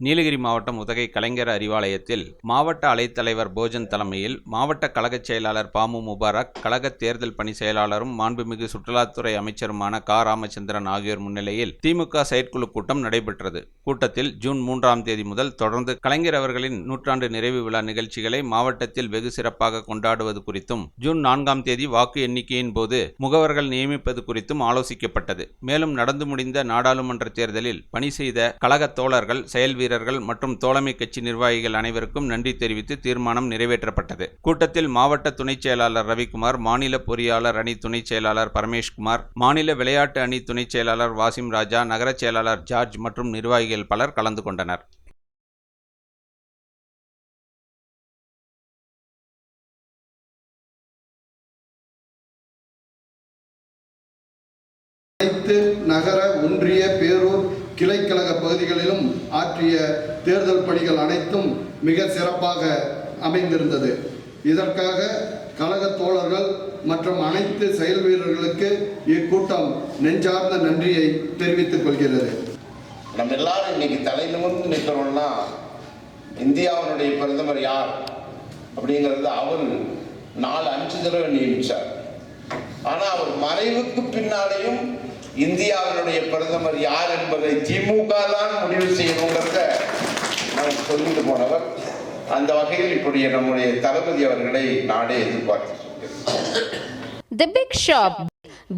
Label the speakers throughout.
Speaker 1: நீலகிரி மாவட்டம் உதகை கலைஞர் அறிவாலயத்தில் மாவட்ட அலைத்தலைவர் போஜன் தலைமையில் மாவட்ட கழகச் செயலாளர் பாமு முபாரக் கழக தேர்தல் பணி செயலாளரும் மாண்புமிகு சுற்றுலாத்துறை அமைச்சருமான கா. ராமச்சந்திரன் ஆகியோர் முன்னிலையில் திமுக செயற்குழு கூட்டம் நடைபெற்றது. கூட்டத்தில் ஜூன் மூன்றாம் தேதி முதல் தொடர்ந்து கலைஞர் அவர்களின் நூற்றாண்டு நிறைவு விழா நிகழ்ச்சிகளை மாவட்டத்தில் வெகு சிறப்பாக கொண்டாடுவது குறித்தும் ஜூன் நான்காம் தேதி வாக்கு எண்ணிக்கையின் போது முகவர்கள் நியமிப்பது குறித்தும் ஆலோசிக்கப்பட்டது. மேலும் நடந்து முடிந்த நாடாளுமன்ற தேர்தலில் பணி செய்த கழக தோழர்கள் செயல் வீரர்கள் மற்றும் தோழமை கட்சி நிர்வாகிகள் அனைவருக்கும் நன்றி தெரிவித்து தீர்மானம் நிறைவேற்றப்பட்டது. கூட்டத்தில் மாவட்ட துணைச் செயலாளர் ரவிக்குமார் மாநில பொறியாளர் அணி துணைச் செயலாளர் பரமேஷ்குமார் மாநில விளையாட்டு அணி துணைச் செயலாளர் வாசிம் ராஜா நகரச் செயலாளர் ஜார்ஜ் மற்றும் நிர்வாகிகள் பலர் கலந்து கொண்டனர்.
Speaker 2: அனைத்து நகர ஒன்றிய பேர் கிளைக்கழக பகுதிகளிலும் ஆற்றிய தேர்தல் பணிகள் அனைத்தும் மிக சிறப்பாக அமைந்திருந்தது. இதற்காக கழக தோழர்கள் மற்றும் அனைத்து செயல் வீரர்களுக்கு இக்கூட்டம் நெஞ்சார்ந்த நன்றியை தெரிவித்துக் கொள்கிறது.
Speaker 3: நம்ம எல்லாரும் இன்னைக்கு தலை நிமிர்ந்து நிற்கிறோம்னா இந்தியாவினுடைய பிரதமர் யார்? அப்படிங்கிறது அவர் நாலு அஞ்சு தடவை நியமிச்சார் ஆனால் அவர் மறைவுக்கு பின்னாலேயும் இந்தியாவினுடைய பிரதமர் யார் என்பதை திமுக தான் முடிவு செய்யணுங்கிறத நான் சொல்லிட்டு போனவர். அந்த வகையில் இப்படி நம்முடைய தளபதி அவர்களை நாடே எதிர்பார்த்து
Speaker 4: தி பிக் ஷாப்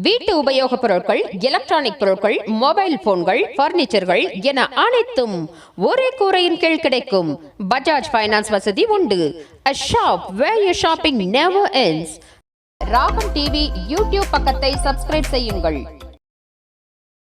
Speaker 4: வீட்டு உபயோகப் பொருட்கள் எலக்ட்ரானிக் பொருட்கள் மொபைல் போன்கள் பர்னிச்சர்கள் என அனைத்தும் ஒரே கூரையின் கீழ் கிடைக்கும். பஜாஜ் ஃபைனான்ஸ் வசதி உண்டு. A shop where you shopping never ends. Ragam TV YouTube பக்கத்தை சப்ஸ்கிரைப் செய்யுங்கள்.